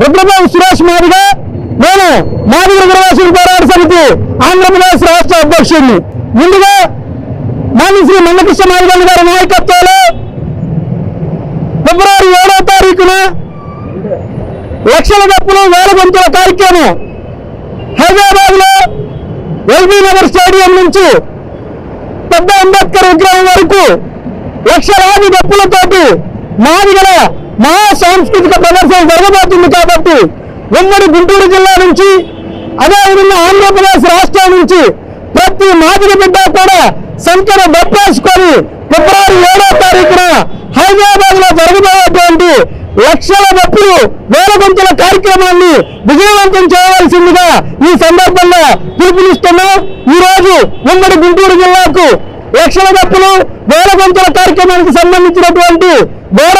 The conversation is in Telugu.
రుద్రబాబు సురేష్ మాదిగ నేను మాదిగ రిజర్వేషన్ పోరాట సమితి ఆంధ్రప్రదేశ్ రాష్ట్ర అధ్యక్షుడిని. ముందుగా మాజీ శ్రీ మందకృష్ణ మాదిగల్ గారి నాయకత్వంలో ఫిబ్రవరి ఏడో తారీఖున లక్షల గప్పులు వేల గొంతుల కార్యక్రమం హైదరాబాద్లో ఎల్బీ నగర్ స్టేడియం నుంచి పెద్ద అంబేద్కర్ విగ్రహం వరకు లక్షలాది గప్పులతోటి మాదిగల మహా సాంస్కృతిక ప్రదర్శన జరగబోతుంది కాబట్టి ఉమ్మడి గుంటూరు జిల్లా నుంచి అదేవిధంగా ఆంధ్రప్రదేశ్ రాష్ట్రం నుంచి ప్రతి మాదిరి బిడ్డ కూడా సంఖ్యను దప్పేసుకొని ఫిబ్రవరి ఏడో తారీఖున హైదరాబాద్లో జరగబోయేటువంటి లక్షల డప్పులు వేల గొంతుల కార్యక్రమాన్ని విజయవంతం చేయవలసిందిగా ఈ సందర్భంగా పిలుపునిస్తున్నాం. ఈ రోజు ఉమ్మడి గుంటూరు జిల్లాకు లక్షల డప్పులు వేల గొంతుల కార్యక్రమానికి సంబంధించినటువంటి గోడ